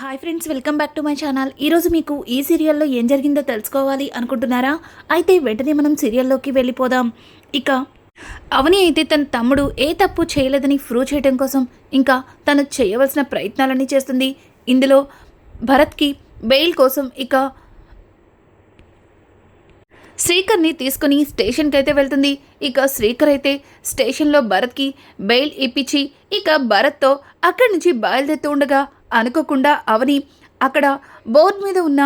Hi friends welcome back to my channel ఈరోజు మీకు ఈ సీరియల్లో ఏం జరిగిందో తెలుసుకోవాలి అనుకుంటున్నారా? అయితే వెంటనే మనం సీరియల్లోకి వెళ్ళిపోదాం. ఇక అవని అయితే తన తమ్ముడు ఏ తప్పు చేయలేదని ప్రూవ్ చేయడం కోసం ఇంకా తను చేయవలసిన ప్రయత్నాలన్నీ చేస్తుంది. ఇందులో భరత్కి బెయిల్ కోసం ఇక శ్రీకర్ని తీసుకుని స్టేషన్కి అయితే వెళ్తుంది. ఇక శ్రీకర్ అయితే స్టేషన్లో భరత్కి బెయిల్ ఇప్పించి ఇక భరత్తో అక్కడి నుంచి బయలుదేరుతూ ఉండగా అనుకోకుండా అవని అక్కడ బోర్డు మీద ఉన్న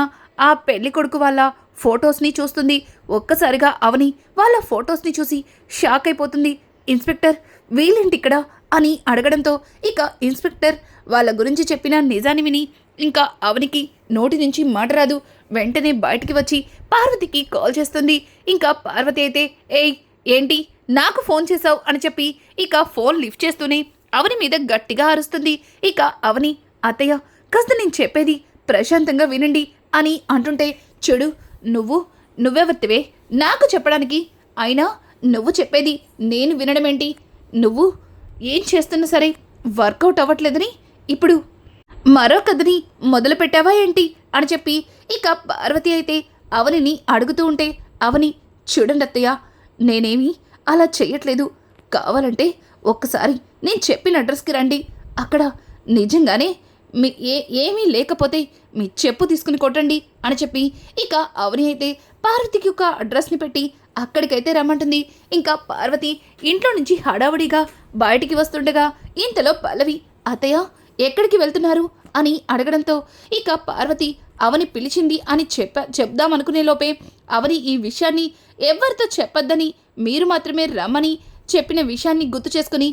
ఆ పెళ్ళి కొడుకు వాళ్ళ ఫొటోస్ని చూస్తుంది. ఒక్కసారిగా అవని వాళ్ళ ఫొటోస్ని చూసి షాక్ అయిపోతుంది. ఇన్స్పెక్టర్ వీళ్ళేంటి ఇక్కడ అని అడగడంతో ఇక ఇన్స్పెక్టర్ వాళ్ళ గురించి చెప్పిన నిజాన్ని విని ఇంకా అవనికి నోటి నుంచి మాట రాదు. వెంటనే బయటికి వచ్చి పార్వతికి కాల్ చేస్తుంది. ఇంకా పార్వతి అయితే ఏయ్ ఏంటి? నాకు ఫోన్ చేసావు అని చెప్పి ఇక ఫోన్ లిఫ్ట్ చేస్తూనే అవని మీద గట్టిగా అరుస్తుంది. ఇక అవని అత్తయ్య కాస్త నేను చెప్పేది ప్రశాంతంగా వినండి అని అంటుంటే చెడు నువ్వు నువ్వెవర్తివే? నాకు చెప్పడానికి అయినా నువ్వు చెప్పేది నేను వినడమేంటి? నువ్వు ఏం చేస్తున్నా సరే వర్కౌట్ అవ్వట్లేదని ఇప్పుడు మరో కథని మొదలు పెట్టావా ఏంటి అని చెప్పి ఇక పార్వతి అయితే అవనిని అడుగుతూ ఉంటే అవని చూడండి అత్తయ్య నేనేమి అలా చేయట్లేదు కావాలంటే ఒక్కసారి నేను చెప్పిన అడ్రస్కి రండి. అక్కడ నిజంగానే మీ ఏ ఏమీ లేకపోతే మీ చెప్పు తీసుకుని కొట్టండి అని చెప్పి ఇక అవని అయితే పార్వతికి ఒక అడ్రస్ని పెట్టి అక్కడికైతే రమ్మంటుంది. ఇంకా పార్వతి ఇంట్లో నుంచి హడావుడిగా బయటికి వస్తుండగా ఇంతలో పల్లవి అతయ్య ఎక్కడికి వెళ్తున్నారు? అని అడగడంతో ఇక పార్వతి అవని పిలిచింది అని చెప్ప చెప్దామనుకునే లోపే అవని ఈ విషయాన్ని ఎవరితో చెప్పొద్దని మీరు మాత్రమే రమ్మని చెప్పిన విషయాన్ని గుర్తు చేసుకుని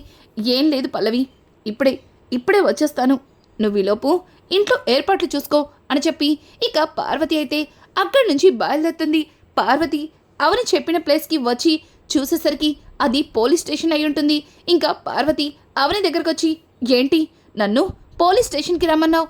ఏం లేదు పల్లవి ఇప్పుడే ఇప్పుడే వచ్చేస్తాను. నువ్వులోపు ఇంట్లో ఏర్పాట్లు చూసుకో అని చెప్పి ఇక పార్వతి అయితే అక్కడి నుంచి బయలుదేరుతుంది. పార్వతి అవని చెప్పిన ప్లేస్కి వచ్చి చూసేసరికి అది పోలీస్ స్టేషన్ అయి ఉంటుంది. ఇంకా పార్వతి అవని దగ్గరకు వచ్చి ఏంటి? నన్ను పోలీస్ స్టేషన్కి రమ్మన్నావు?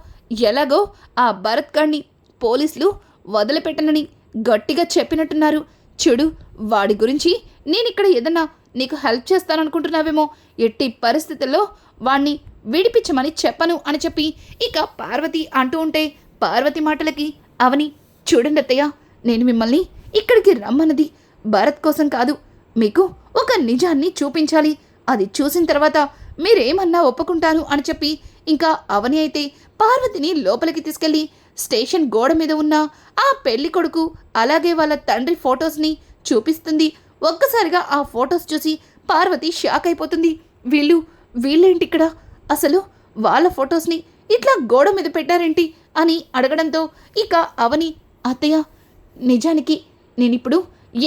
ఎలాగో ఆ భరత్ గాడిని పోలీసులు వదిలిపెట్టనని గట్టిగా చెప్పినట్టున్నారు. చూడు వాడి గురించి నేను ఇక్కడ ఏదన్నా నీకు హెల్ప్ చేస్తాననుకుంటున్నావేమో ఎట్టి పరిస్థితుల్లో వాణ్ణి విడిపించమని చెప్పను అని చెప్పి ఇక పార్వతి అంటూ ఉంటే పార్వతి మాటలకి అవని చూడండి అత్తయ్య నేను మిమ్మల్ని ఇక్కడికి రమ్మన్నది భరత్ కోసం కాదు. మీకు ఒక నిజాన్ని చూపించాలి. అది చూసిన తర్వాత మీరేమన్నా ఒప్పుకుంటాను అని చెప్పి ఇంకా అవని అయితే పార్వతిని లోపలికి తీసుకెళ్ళి స్టేషన్ గోడ మీద ఉన్న ఆ పెళ్ళి కొడుకు అలాగే వాళ్ళ తండ్రి ఫొటోస్ని చూపిస్తుంది. ఒక్కసారిగా ఆ ఫొటోస్ చూసి పార్వతి షాక్ అయిపోతుంది. వీళ్ళు వీళ్ళేంటి ఇక్కడ? అసలు వాళ్ళ ఫొటోస్ని ఇట్లా గోడ మీద పెట్టారేంటి అని అడగడంతో ఇక అవని అత్తయ్య నిజానికి నేనిప్పుడు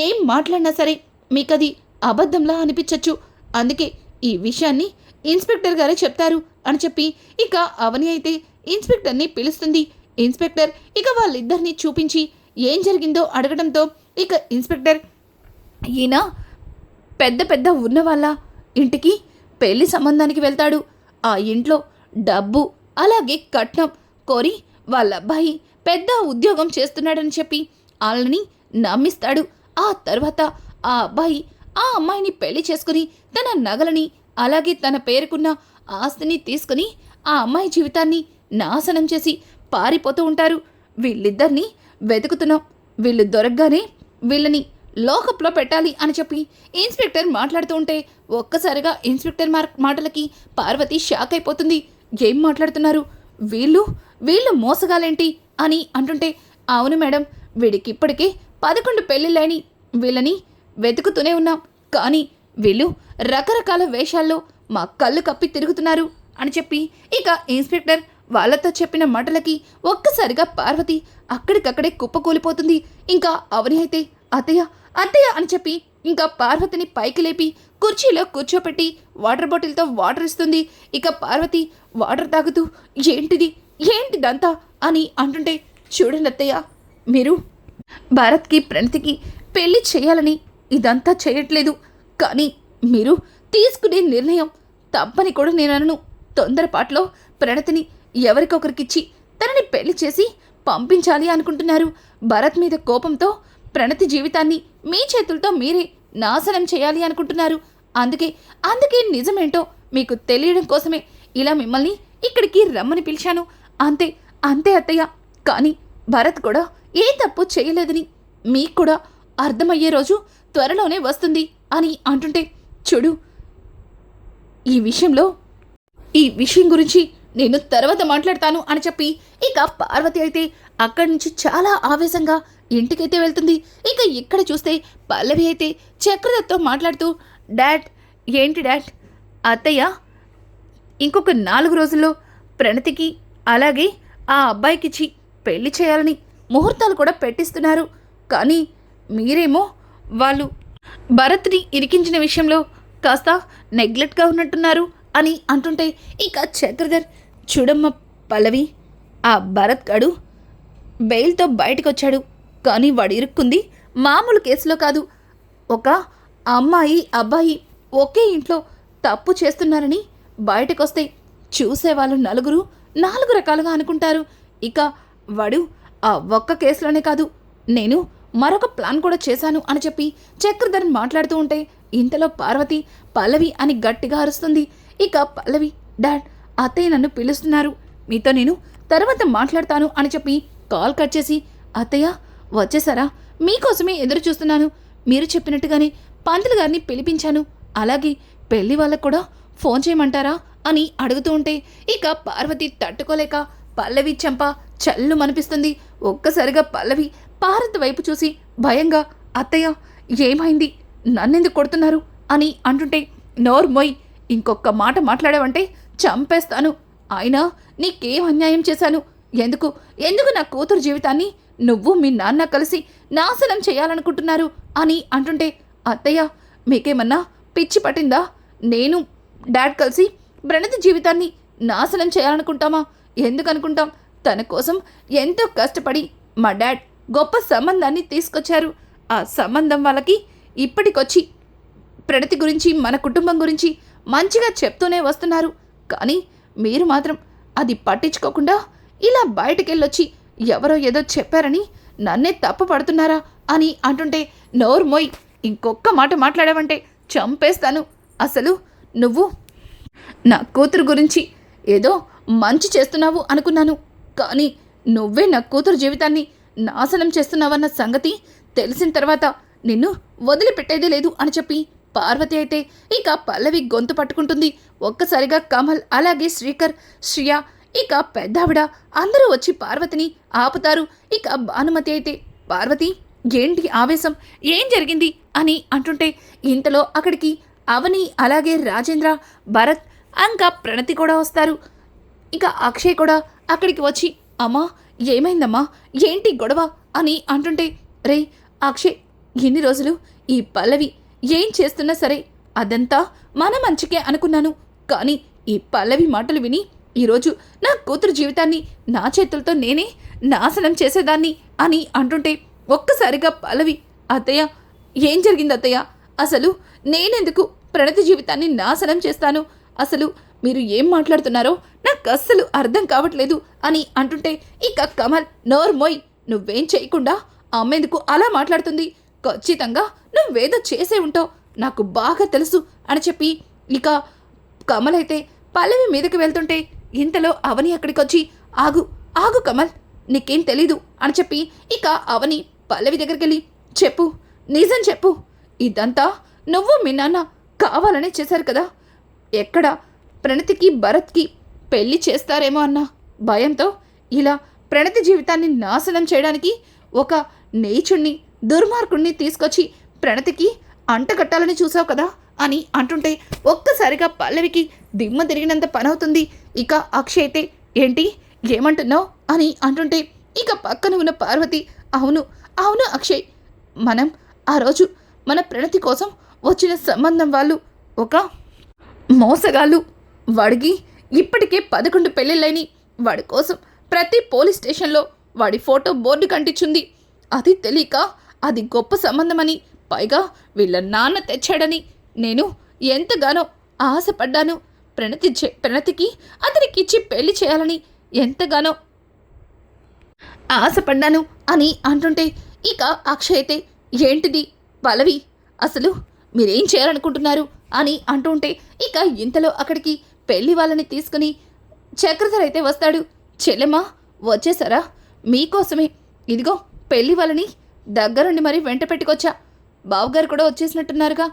ఏం మాట్లాడినా సరే మీకది అబద్ధంలా అనిపించచ్చు. అందుకే ఈ విషయాన్ని ఇన్స్పెక్టర్ గారే చెప్తారు అని చెప్పి ఇక అవని అయితే ఇన్స్పెక్టర్ని పిలుస్తుంది. ఇన్స్పెక్టర్ ఇక వాళ్ళిద్దరిని చూపించి ఏం జరిగిందో అడగడంతో ఇక ఇన్స్పెక్టర్ ఈయన పెద్ద పెద్ద ఉన్న వాళ్ళ ఇంటికి పెళ్ళి సంబంధానికి వెళ్తాడు. ఆ ఇంట్లో డబ్బు అలాగే కట్నం కోరి వాళ్ళ అబ్బాయి పెద్ద ఉద్యోగం చేస్తున్నాడని చెప్పి వాళ్ళని నమ్మిస్తాడు. ఆ తర్వాత ఆ అబ్బాయి ఆ అమ్మాయిని పెళ్ళి చేసుకుని తన నగలని అలాగే తన పేరుకున్న ఆస్తిని తీసుకుని ఆ అమ్మాయి జీవితాన్ని నాశనం చేసి పారిపోతూ ఉంటారు. వీళ్ళిద్దరినీ వెతుకుతున్నాం. వీళ్ళు దొరకగానే వీళ్ళని లోకప్లో పెట్టాలి అని చెప్పి ఇన్స్పెక్టర్ మాట్లాడుతూ ఉంటే ఒక్కసారిగా ఇన్స్పెక్టర్ మార్ మాటలకి పార్వతి షాక్ అయిపోతుంది. ఏం మాట్లాడుతున్నారు? వీళ్ళు వీళ్ళు మోసగాలేంటి అని అంటుంటే అవును మేడం వీడికి ఇప్పటికే పదకొండు పెళ్ళిళ్ళని వీళ్ళని వెతుకుతూనే ఉన్నాం. కానీ వీళ్ళు రకరకాల వేషాల్లో మా కళ్ళు కప్పి తిరుగుతున్నారు అని చెప్పి ఇక ఇన్స్పెక్టర్ వాళ్ళతో చెప్పిన మాటలకి ఒక్కసారిగా పార్వతి అక్కడికక్కడే కుప్పకూలిపోతుంది. ఇంకా అవని అయితే అతయ్య అత్తయ్య అని చెప్పి ఇంకా పార్వతిని పైకి లేపి కుర్చీలో కూర్చోపెట్టి వాటర్ బాటిల్తో వాటర్ ఇస్తుంది. ఇక పార్వతి వాటర్ తాగుతూ ఏంటిది? ఏంటిదంతా? అని అంటుంటే చూడండి అత్తయ్య మీరు భారత్కి ప్రణతికి పెళ్ళి చేయాలని ఇదంతా చేయట్లేదు. కానీ మీరు తీసుకునే నిర్ణయం తప్పని కూడా నేను అనను. తొందరపాట్లో ప్రణతిని ఎవరికొకరికిచ్చి తనని పెళ్ళి చేసి పంపించాలి అనుకుంటున్నారు. భరత్ మీద కోపంతో ప్రణతి జీవితాన్ని మీ చేతులతో మీరే నాశనం చేయాలి అనుకుంటున్నారు. అందుకే అందుకే నిజమేంటో మీకు తెలియడం కోసమే ఇలా మిమ్మల్ని ఇక్కడికి రమ్మని పిలిచాను. అంతే అంతే అత్తయ్య. కానీ భరత్ కూడా ఏ తప్పు చేయలేదని మీకు కూడా అర్థమయ్యే రోజు త్వరలోనే వస్తుంది అని అంటుంటే చూడు ఈ విషయంలో ఈ విషయం గురించి నేను తర్వాత మాట్లాడతాను అని చెప్పి ఇక పార్వతి అయితే అక్కడి నుంచి చాలా ఆవేశంగా ఇంటికైతే వెళ్తుంది. ఇక ఇక్కడ చూస్తే పల్లవి అయితే చక్రదత్తో మాట్లాడుతూ డాడ్ ఏంటి డాడ్? అత్తయ్య ఇంకొక నాలుగు రోజుల్లో ప్రణతికి అలాగే ఆ అబ్బాయికిచ్చి పెళ్ళి చేయాలని ముహూర్తాలు కూడా పెట్టిస్తున్నారు. కానీ మీరేమో వాళ్ళు భరత్ని ఇరికించిన విషయంలో కాస్త నెగ్లెక్ట్గా ఉన్నట్టున్నారు అని అంటుంటే ఇక చక్రధర్ చూడమ్మ పల్లవి ఆ భరత్ గడు బెయిల్తో బయటకు వచ్చాడు కానీ వాడు ఇరుక్కుంది. మామూలు కేసులో కాదు. ఒక అమ్మాయి అబ్బాయి ఒకే ఇంట్లో తప్పు చేస్తున్నారని బయటకొస్తే చూసేవాళ్ళు నలుగురు నాలుగు రకాలుగా అనుకుంటారు. ఇక వాడు ఆ ఒక్క కేసులోనే కాదు. నేను మరొక ప్లాన్ కూడా చేశాను అని చెప్పి చక్రధర్ మాట్లాడుతూ ఉంటే ఇంతలో పార్వతి పల్లవి అని గట్టిగా అరుస్తుంది. ఇక పల్లవి డాడ్ అత్తయ్య నన్ను పిలుస్తున్నారు. మీతో నేను తర్వాత మాట్లాడతాను అని చెప్పి కాల్ కట్ చేసి అత్తయ్య వచ్చేసారా? మీకోసమే ఎదురు చూస్తున్నాను. మీరు చెప్పినట్టుగానే పంతులు గారిని పిలిపించాను. అలాగే పెళ్ళి వాళ్ళకు కూడా ఫోన్ చేయమంటారా అని అడుగుతూ ఉంటే ఇక పార్వతి తట్టుకోలేక పల్లవి చెంప చల్లు మనిపిస్తుంది ఒక్కసారిగా పల్లవి పార్వతి వైపు చూసి భయంగా అత్తయ్య ఏమైంది? నన్నెందుకు కొడుతున్నారు? అని అంటుంటే నోర్ మొయ్. ఇంకొక మాట మాట్లాడావంటే చంపేస్తాను. అయినా నీకేం అన్యాయం చేశాను? ఎందుకు? ఎందుకు నా కూతురు జీవితాన్ని నువ్వు మీ నాన్న కలిసి నాశనం చేయాలనుకుంటున్నారు అని అంటుంటే అత్తయ్య మీకేమన్నా పిచ్చి పట్టిందా? నేను డాడ్ కలిసి ప్రణతి జీవితాన్ని నాశనం చేయాలనుకుంటామా? ఎందుకనుకుంటాం? తన కోసం ఎంతో కష్టపడి మా డాడ్ గొప్ప సంబంధాన్ని తీసుకొచ్చారు. ఆ సంబంధం వాళ్ళకి ఇప్పటికొచ్చి ప్రణతి గురించి మన కుటుంబం గురించి మంచిగా చెప్తూనే వస్తున్నారు. కానీ మీరు మాత్రం అది పట్టించుకోకుండా ఇలా బయటకెళ్ళొచ్చి ఎవరో ఏదో చెప్పారని నన్నే తప్పు పడుతున్నారా అని అంటుంటే నోరు మోయ్. ఇంకొక్క మాట మాట్లాడావంటే చంపేస్తాను. అసలు నువ్వు నా కూతురు గురించి ఏదో మంచి చేస్తున్నావు అనుకున్నాను. కానీ నువ్వే నా కూతురు జీవితాన్ని నాశనం చేస్తున్నావన్న సంగతి తెలిసిన తర్వాత నిన్ను వదిలిపెట్టేదే లేదు అని చెప్పి పార్వతి అయితే ఇక పల్లవి గొంతు పట్టుకుంటుంది. ఒక్కసారిగా కమల్ అలాగే శ్రీకర్ శ్రియ ఇక పెద్దావిడ అందరూ వచ్చి పార్వతిని ఆపుతారు. ఇక భానుమతి అయితే పార్వతి ఏంటి ఆవేశం? ఏం జరిగింది? అని అంటుంటే ఇంతలో అక్కడికి అవని అలాగే రాజేంద్ర భరత్ ఇంకా ప్రణతి కూడా వస్తారు. ఇక అక్షయ్ కూడా అక్కడికి వచ్చి అమ్మా ఏమైందమ్మా? ఏంటి గొడవ? అని అంటుంటే రే అక్షయ్ ఎన్ని రోజులు ఈ పల్లవి ఏం చేస్తున్నా సరే అదంతా మన మంచికే అనుకున్నాను. కానీ ఈ పల్లవి మాటలు విని ఈరోజు నా కూతురు జీవితాన్ని నా చేతులతో నేనే నాశనం చేసేదాన్ని అని అంటుంటే ఒక్కసారిగా పల్లవి అత్తయ్య ఏం జరిగింది అత్తయ్య? అసలు నేనెందుకు ప్రణతి జీవితాన్ని నాశనం చేస్తాను? అసలు మీరు ఏం మాట్లాడుతున్నారో నాకు అస్సలు అర్థం కావట్లేదు అని అంటుంటే ఇక కమల్ నోర్మోయ్ నువ్వేం చేయకుండా అమ్మేందుకు అలా మాట్లాడుతుంది? ఖచ్చితంగా నువ్వేదో చేసే ఉంటావు నాకు బాగా తెలుసు అని చెప్పి ఇక కమల్ అయితే పల్లవి మీదకి వెళ్తుంటే ఇంతలో అవని అక్కడికి వచ్చి ఆగు ఆగు కమల్ నీకేం తెలీదు అని చెప్పి ఇక అవని పల్లవి దగ్గరికి వెళ్ళి చెప్పు నిజం చెప్పు ఇదంతా నువ్వు మీ నాన్న కావాలనే చేశారు కదా. ఎక్కడ ప్రణతికి భరత్కి పెళ్ళి చేస్తారేమో అన్న భయంతో ఇలా ప్రణతి జీవితాన్ని నాశనం చేయడానికి ఒక నీచుణ్ణి దుర్మార్గుణ్ణి తీసుకొచ్చి ప్రణతికి అంటగట్టాలని చూసావు కదా అని అంటుంటే ఒక్కసారిగా పల్లవికి దిమ్మ తిరిగినంత పనవుతుంది ఇక అక్షయ్ అయితే ఏంటి? ఏమంటున్నావు? అని అంటుంటే ఇక పక్కన ఉన్న పార్వతి అవును అవును అక్షయ్. మనం ఆ రోజు మన ప్రణతి కోసం వచ్చిన సంబంధం వాళ్ళు ఒక మోసగాళ్ళు. వాడికి ఇప్పటికే పదకొండు పెళ్ళిళ్ళని. వాడి కోసం ప్రతి పోలీస్ స్టేషన్లో వాడి ఫోటో బోర్డు కంటించుంది అది తెలియక అది గొప్ప సంబంధమని పైగా వీళ్ళ నాన్న తెచ్చాడని నేను ఎంతగానో ఆశపడ్డాను. ప్రణతి చే- ప్రణతికి అతనికిచ్చి పెళ్ళి చేయాలని ఎంతగానో ఆశపడ్డాను అని అంటుంటే ఇక అక్షయ్ అయితే ఏంటిది? పలవి అసలు మీరేం చేయాలనుకుంటున్నారు? అని అంటుంటే ఇక ఇంతలో అక్కడికి పెళ్ళి వాళ్ళని తీసుకుని చక్రధర్ అయితే వస్తాడు. చెల్లెమ్మా వచ్చేసారా? మీకోసమే. ఇదిగో పెళ్ళి వాళ్ళని దగ్గరుండి మరీ వెంట పెట్టుకొచ్చా. బావగారు కూడా వచ్చేసినట్టున్నారుగా.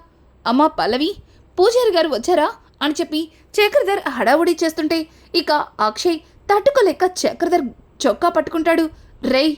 అమ్మా పల్లవి పూజారి గారు వచ్చారా? అని చెప్పి చక్రధర్ హడావుడి చేస్తుంటే ఇక అక్షయ్ తట్టుకోలేక చక్రధర్ చొక్కా పట్టుకుంటాడు. రేయ్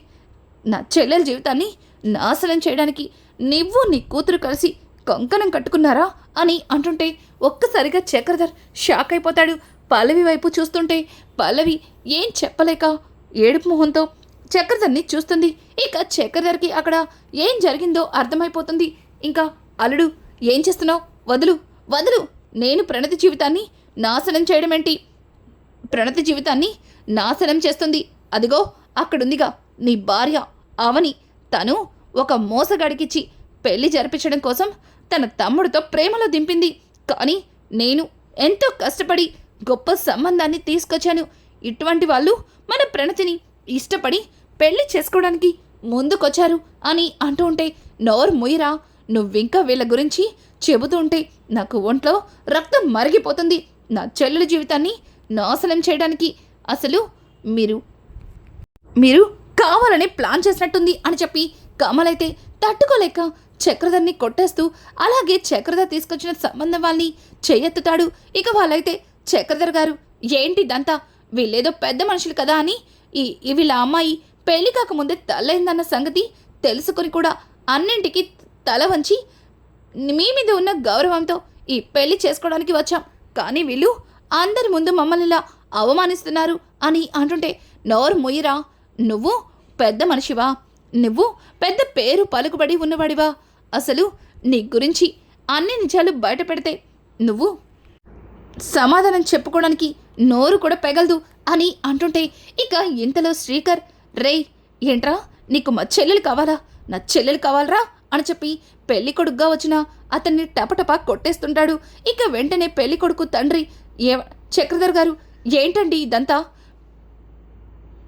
నా చెల్లెల జీవితాన్ని నాశనం చేయడానికి నువ్వు నీ కూతురు కలిసి కంకణం కట్టుకున్నారా? అని అంటుంటే ఒక్కసారిగా చక్రధర్ షాక్ అయిపోతాడు. పల్లవి వైపు చూస్తుంటే పల్లవి ఏం చెప్పలేక ఏడుపు మొహంతో చక్రధర్ని చూస్తుంది. ఇక చక్రధర్కి అక్కడ ఏం జరిగిందో అర్థమైపోతుంది. ఇంకా అల్లుడు ఏం చేస్తున్నావు? వదులు వదులు నేను ప్రణతి జీవితాన్ని నాశనం చేయడమేంటి? ప్రణతి జీవితాన్ని నాశనం చేస్తుంది. అదిగో అక్కడుందిగా. నీ భార్య అవని తను ఒక మోసగాడికిచ్చి పెళ్ళి జరిపించడం కోసం తన తమ్ముడితో ప్రేమలో దింపింది. కానీ నేను ఎంతో కష్టపడి గొప్ప సంబంధాన్ని తీసుకొచ్చాను. ఇటువంటి వాళ్ళు మన ప్రణతిని ఇష్టపడి పెళ్ళి చేసుకోవడానికి ముందుకొచ్చారు అని అంటూ ఉంటే నోరు ముయిరా? నువ్వింకా వీళ్ళ గురించి చెబుతుంటే నాకు ఒంట్లో రక్తం మరిగిపోతుంది. నా చెల్లెల జీవితాన్ని నాశనం చేయడానికి అసలు మీరు మీరు కావాలని ప్లాన్ చేసినట్టుంది అని చెప్పి కమల్ అయితే తట్టుకోలేక చక్రధర్ని కొట్టేస్తూ అలాగే చక్రధర్ తీసుకొచ్చిన సంబంధం వాళ్ళని చేయెత్తుతాడు. ఇక వాళ్ళైతే చక్రధర్ గారు ఏంటిదంతా వీళ్ళేదో పెద్ద మనుషులు కదా అని ఈ ఈ వీళ్ళ అమ్మాయి పెళ్ళి కాకముందే తల్లైందన్న సంగతి తెలుసుకొని కూడా అన్నింటికి తల వంచి మీ మీద ఉన్న గౌరవంతో ఈ పెళ్ళి చేసుకోవడానికి వచ్చాం. కానీ వీళ్ళు అందరి ముందు మమ్మల్ని ఇలా అవమానిస్తున్నారు అని అంటుంటే నోరు ముయ్యరా నువ్వు పెద్ద మనిషివా? నువ్వు పెద్ద పేరు పలుకుబడి ఉన్నవాడివా? అసలు నీ గురించి అన్ని నిజాలు బయట పెడితే నువ్వు సమాధానం చెప్పుకోవడానికి నోరు కూడా పెగలదు అని అంటుంటే ఇక ఇంతలో శ్రీకర్ రేయ్ ఏంట్రా? నీకు మా చెల్లెలు కావాలా? నా చెల్లెలు కావాలరా? అని చెప్పి పెళ్ళి కొడుకుగా వచ్చిన అతన్ని టపటపా కొట్టేస్తుంటాడు. ఇక వెంటనే పెళ్ళి కొడుకు తండ్రి ఏ చక్రధర్ గారు ఏంటండి ఇదంతా?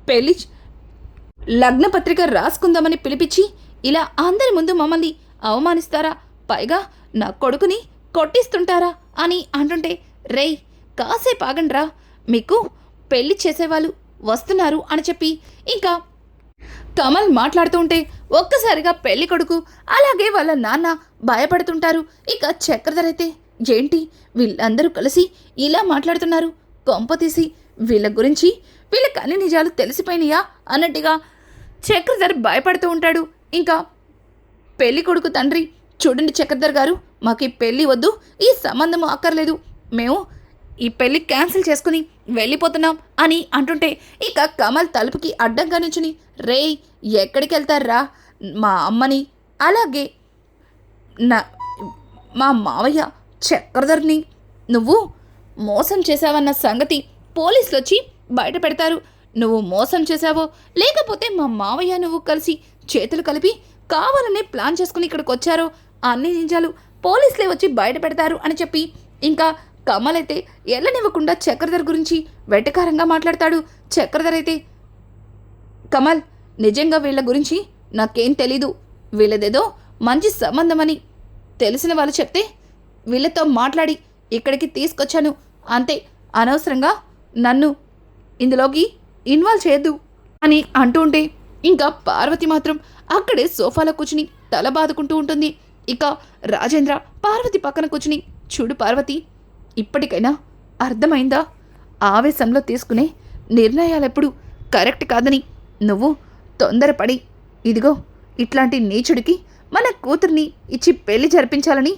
పెళ్ళి లగ్నపత్రిక లగ్న పత్రిక రాసుకుందామని పిలిపించి ఇలా అందరి ముందు మమ్మల్ని అవమానిస్తారా? పైగా నా కొడుకుని కొట్టిస్తుంటారా? అని అంటుంటే రేయ్ కాసేపు ఆగండ్రా. మీకు పెళ్ళి చేసేవాళ్ళు వస్తున్నారు అని చెప్పి ఇంకా కమల్ మాట్లాడుతూ ఉంటే ఒక్కసారిగా పెళ్ళి కొడుకు అలాగే వాళ్ళ నాన్న భయపడుతుంటారు. ఇక చక్రధర్ అయితే ఏంటి? వీళ్ళందరూ కలిసి ఇలా మాట్లాడుతున్నారు. కొంప తీసి వీళ్ళ గురించి వీళ్ళకి అన్ని నిజాలు తెలిసిపోయినాయా అన్నట్టుగా చక్రధర్ భయపడుతూ ఉంటాడు. ఇంకా పెళ్ళి కొడుకు తండ్రి చూడండి చక్రధర్ గారు మాకు ఈ పెళ్ళి వద్దు ఈ సంబంధము అక్కర్లేదు. మేము ఈ పెళ్ళి క్యాన్సిల్ చేసుకుని వెళ్ళిపోతున్నాం అని అంటుంటే ఇక కమల్ తలుపుకి అడ్డంగా నుంచుని రేయ్ ఎక్కడికి వెళ్తారా మా అమ్మని. అలాగే నా మా మావయ్య చక్రధర్ని నువ్వు మోసం చేశావన్న సంగతి పోలీసులు వచ్చి బయట పెడతారు. నువ్వు మోసం చేశావో లేకపోతే మా మావయ్య నువ్వు కలిసి చేతులు కలిపి కావాలని ప్లాన్ చేసుకుని ఇక్కడికి వచ్చారో అన్ని నిజాలు పోలీసులే వచ్చి బయట పెడతారు అని చెప్పి ఇంకా కమల్ అయితే ఎల్లనివ్వకుండా చక్రధర్ గురించి వెటకారంగా మాట్లాడతాడు. చక్రధర్ అయితే కమల్ నిజంగా వీళ్ళ గురించి నాకేం తెలీదు. వీళ్ళదేదో మంచి సంబంధమని తెలిసిన వాళ్ళు చెప్తే వీళ్ళతో మాట్లాడి ఇక్కడికి తీసుకొచ్చాను. అంతే అనవసరంగా నన్ను ఇందులోకి ఇన్వాల్వ్ చేయొద్దు అని అంటూ ఉంటే ఇంకా పార్వతి మాత్రం అక్కడే సోఫాలో కూర్చుని తల బాదుకుంటూ ఉంటుంది. ఇక రాజేంద్ర పార్వతి పక్కన కూర్చుని చూడు పార్వతి ఇప్పటికైనా అర్థమైందా? ఆవేశంలో తీసుకునే నిర్ణయాలెప్పుడు కరెక్ట్ కాదని నువ్వు తొందరపడి ఇదిగో ఇట్లాంటి నీచుడికి మన కూతుర్ని ఇచ్చి పెళ్ళి జరిపించాలని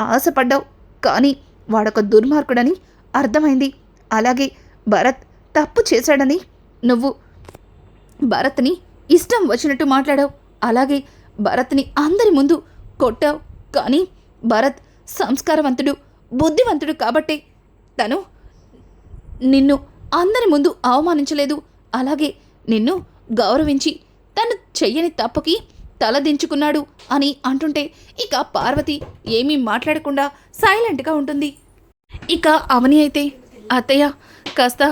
ఆశపడ్డావు. కానీ వాడొక దుర్మార్గుడని అర్థమైంది. అలాగే భరత్ తప్పు చేశాడని నువ్వు భరత్ని ఇష్టం వచ్చినట్టు మాట్లాడావు. అలాగే భరత్ని అందరి ముందు కొట్టావు. కానీ భరత్ సంస్కారవంతుడు బుద్ధివంతుడు కాబట్టే తను నిన్ను అందరి ముందు అవమానించలేదు. అలాగే నిన్ను గౌరవించి తను చెయ్యని తప్పుకి తలదించుకున్నాడు అని అంటుంటే ఇక పార్వతి ఏమీ మాట్లాడకుండా సైలెంట్గా ఉంటుంది. ఇక అవని అయితే అత్తయ్య కాస్త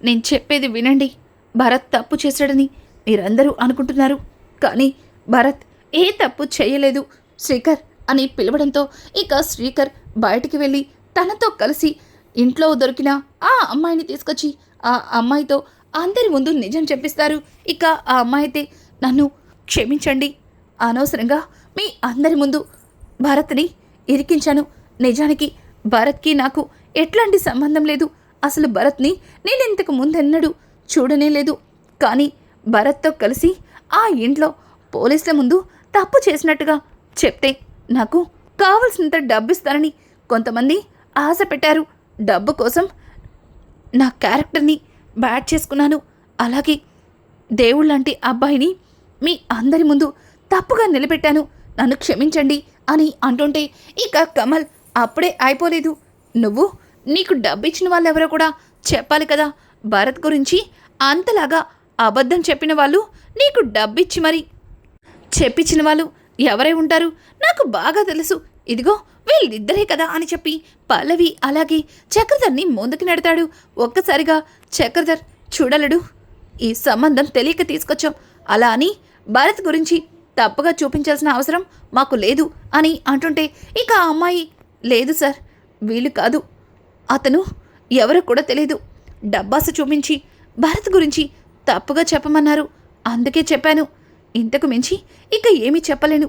నేను చెప్పేది వినండి. భరత్ తప్పు చేశాడని మీరందరూ అనుకుంటున్నారు. కానీ భరత్ ఏ తప్పు చేయలేదు. శ్రీకర్ అని పిలవడంతో ఇక శ్రీకర్ బయటికి వెళ్ళి తనతో కలిసి ఇంట్లో దొరికిన ఆ అమ్మాయిని తీసుకొచ్చి ఆ అమ్మాయితో అందరి ముందు నిజం చెప్పిస్తారు. ఇక ఆ అమ్మాయి అయితే నన్ను క్షమించండి. అనవసరంగా మీ అందరి ముందు భరత్ని ఇరికించాను. నిజానికి భరత్కి నాకు ఎట్లాంటి సంబంధం లేదు. అసలు భరత్ని నేను ఇంతకు ముందెన్నడూ చూడనే లేదు. కానీ భరత్తో కలిసి ఆ ఇంట్లో పోలీసుల ముందు తప్పు చేసినట్టుగా చెప్తే నాకు కావలసినంత డబ్బు ఇస్తారని కొంతమంది ఆశ పెట్టారు డబ్బు కోసం నా క్యారెక్టర్ని బ్యాట్ చేసుకున్నాను. అలాగే దేవుళ్ళంటి అబ్బాయిని మీ అందరి ముందు తప్పుగా నిలబెట్టాను. నన్ను క్షమించండి అని అంటుంటే ఇక కమల్ అప్పుడే అయిపోలేదు. నువ్వు నీకు డబ్బు ఇచ్చిన వాళ్ళెవరో కూడా చెప్పాలి కదా. భరత్ గురించి అంతలాగా అబద్ధం చెప్పిన వాళ్ళు నీకు డబ్బిచ్చి మరి చెప్పించిన వాళ్ళు ఎవరై ఉంటారు? నాకు బాగా తెలుసు. ఇదిగో వీళ్ళిద్దరే కదా అని చెప్పి పల్లవి అలాగే చక్రధర్ని ముందుకు నెడతాడు. ఒక్కసారిగా చక్రధర్ చూడలడు ఈ సంబంధం తెలియక తీసుకొచ్చాం. అలా అని భరత్ గురించి తప్పుగా చూపించాల్సిన అవసరం మాకు లేదు అని అంటుంటే ఇక ఆ అమ్మాయి లేదు సార్ వీళ్ళు కాదు. అతను ఎవరో కూడా తెలియదు. డబ్బాస చూపించి భరత్ గురించి తప్పుగా చెప్పమన్నారు. అందుకే చెప్పాను. ఇంతకు మించి ఇక ఏమీ చెప్పలేను.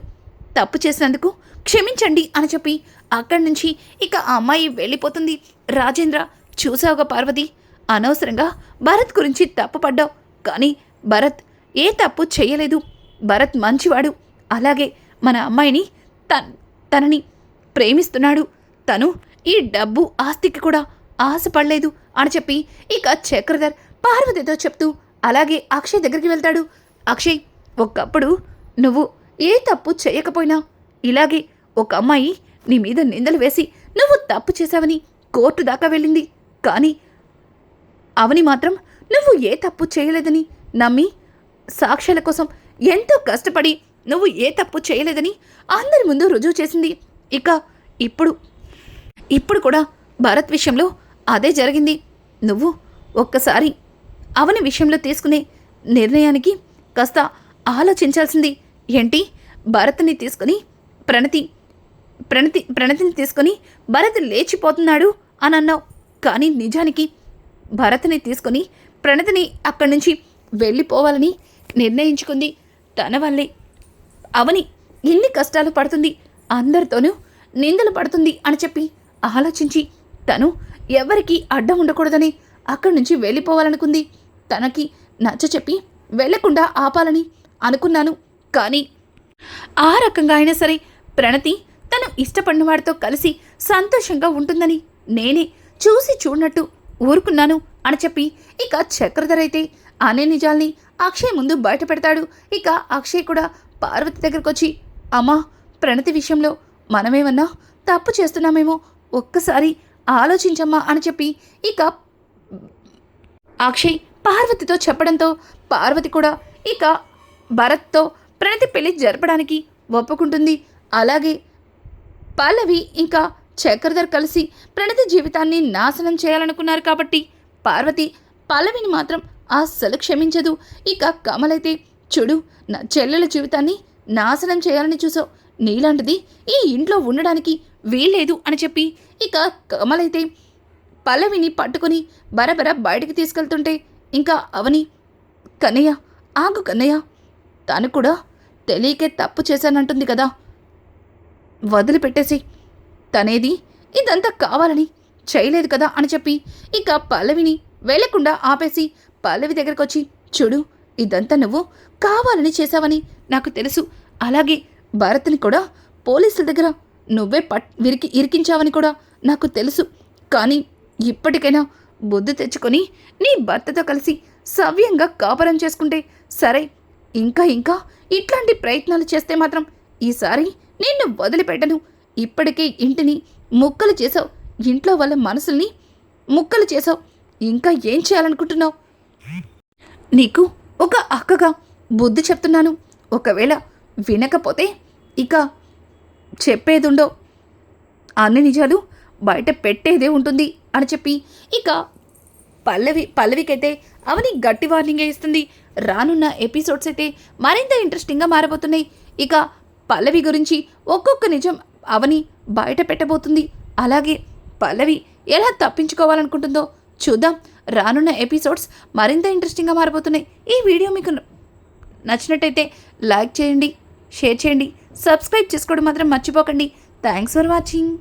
తప్పు చేసినందుకు క్షమించండి అని చెప్పి అక్కడి నుంచి ఇక ఆ అమ్మాయి వెళ్ళిపోతుంది. రాజేంద్ర చూసావుగా పార్వతి? అనవసరంగా భరత్ గురించి తప్పుపడ్డావు కానీ భరత్ ఏ తప్పు చేయలేదు. భరత్ మంచివాడు. అలాగే మన అమ్మాయిని తన్ తనని ప్రేమిస్తున్నాడు. తను ఈ డబ్బు ఆస్తికి కూడా ఆశపడలేదు అని చెప్పి ఇక చక్రధర్ పార్వతితో చెప్తూ అలాగే అక్షయ్ దగ్గరికి వెళ్తాడు. అక్షయ్ ఒకప్పుడు నువ్వు ఏ తప్పు చేయకపోయినా ఇలాగే ఒక అమ్మాయి నీ మీద నిందలు వేసి నువ్వు తప్పు చేశావని కోర్టు దాకా వెళ్ళింది. కానీ అవని మాత్రం నువ్వు ఏ తప్పు చేయలేదని నమ్మి సాక్ష్యాల కోసం ఎంతో కష్టపడి నువ్వు ఏ తప్పు చేయలేదని అందరి ముందు రుజువు చేసింది. ఇక ఇప్పుడు ఇప్పుడు కూడా భరత్ విషయంలో అదే జరిగింది. నువ్వు ఒక్కసారి అవని విషయంలో తీసుకునే నిర్ణయానికి కాస్త ఆలోచించాల్సింది. ఏంటి? భరత్ని తీసుకుని ప్రణతి ప్రణతి ప్రణతిని తీసుకొని భరత్ లేచిపోతున్నాడు అని అన్నావు. కానీ నిజానికి భరత్ని తీసుకొని ప్రణతిని అక్కడి నుంచి వెళ్ళిపోవాలని నిర్ణయించుకుంది. తన వల్లే. అవని ఎన్ని కష్టాలు పడుతుంది. అందరితోనూ నిందలు పడుతుంది అని చెప్పి ఆలోచించి తను ఎవరికి అడ్డం ఉండకూడదని అక్కడి నుంచి వెళ్ళిపోవాలనుకుంది. తనకి నచ్చ చెప్పి వెళ్ళకుండా ఆపాలని అనుకున్నాను. కానీ ఆ రకంగా అయినా సరే ప్రణతి తను ఇష్టపడిన వాడితో కలిసి సంతోషంగా ఉంటుందని నేనే చూసి చూడనట్టు ఊరుకున్నాను అని చెప్పి ఇక చక్రధర్ అయితే అనే నిజాల్ని అక్షయ్ ముందు బయట పెడతాడు. ఇక అక్షయ్ కూడా పార్వతి దగ్గరకు వచ్చి అమ్మా ప్రణతి విషయంలో మనమేమన్నా తప్పు చేస్తున్నామేమో ఒక్కసారి ఆలోచించమ్మా అని చెప్పి ఇక అక్షయ్ పార్వతితో చెప్పడంతో పార్వతి కూడా ఇక భరత్తో ప్రణతి పెళ్ళి జరపడానికి ఒప్పుకుంటుంది. అలాగే పల్లవి ఇంకా చక్రధర్ కలిసి ప్రణతి జీవితాన్ని నాశనం చేయాలనుకున్నారు కాబట్టి పార్వతి పల్లవిని మాత్రం అస్సలు క్షమించదు. ఇక కమలైతే చూడు నా చెల్లెల జీవితాన్ని నాశనం చేయాలని చూసావు. నీలాంటిది ఈ ఇంట్లో ఉండడానికి వీల్లేదు అని చెప్పి ఇక కమలైతే పల్లవిని పట్టుకుని బరబర బయటికి తీసుకెళ్తుంటే ఇంకా అవని కన్నయ్య ఆగు కన్నయ్య. తను కూడా తెలియకే తప్పు చేశానంటుంది కదా. వదిలిపెట్టేసి తనేది ఇదంతా కావాలని చేయలేదు కదా అని చెప్పి ఇక పల్లవిని వెళ్ళకుండా ఆపేసి పల్లవి దగ్గరకు వచ్చి చూడు ఇదంతా నువ్వు కావాలని చేశావని నాకు తెలుసు. అలాగే భరత్ని కూడా పోలీసుల దగ్గర నువ్వే పట్ విరికి ఇరికించావని కూడా నాకు తెలుసు. కానీ ఇప్పటికైనా బుద్ధి తెచ్చుకొని నీ భర్తతో కలిసి సవ్యంగా కాపురం చేసుకుంటే సరే ఇంకా ఇంకా ఇట్లాంటి ప్రయత్నాలు చేస్తే మాత్రం ఈసారి నిన్ను వదిలిపెట్టను. ఇప్పటికే ఇంటిని ముక్కలు చేసావు ఇంట్లో వాళ్ళ మనసుల్ని ముక్కలు చేసావు ఇంకా ఏం చేయాలనుకుంటున్నావు? నీకు ఒక అక్కగా బుద్ధి చెప్తున్నాను. ఒకవేళ వినకపోతే ఇక చెప్పేదుండో అన్ని నిజాలు బయట పెట్టేదే ఉంటుంది అని చెప్పి ఇక పల్లవి పల్లవికైతే అవని గట్టి వార్నింగే ఇస్తుంది. రానున్న ఎపిసోడ్స్ అయితే మరింత ఇంట్రెస్టింగ్గా మారబోతున్నాయి. ఇక పల్లవి గురించి ఒక్కొక్క నిజం అవని బయట పెట్టబోతుంది. అలాగే పల్లవి ఎలా తప్పించుకోవాలనుకుంటుందో చూద్దాం. రానున్న ఎపిసోడ్స్ మరింత ఇంట్రెస్టింగ్గా మారిపోతున్నాయి ఈ వీడియో మీకు నచ్చినట్టయితే లైక్ చేయండి షేర్ చేయండి సబ్స్క్రైబ్ చేసుకోవడం మాత్రం మర్చిపోకండి. Thanks for watching.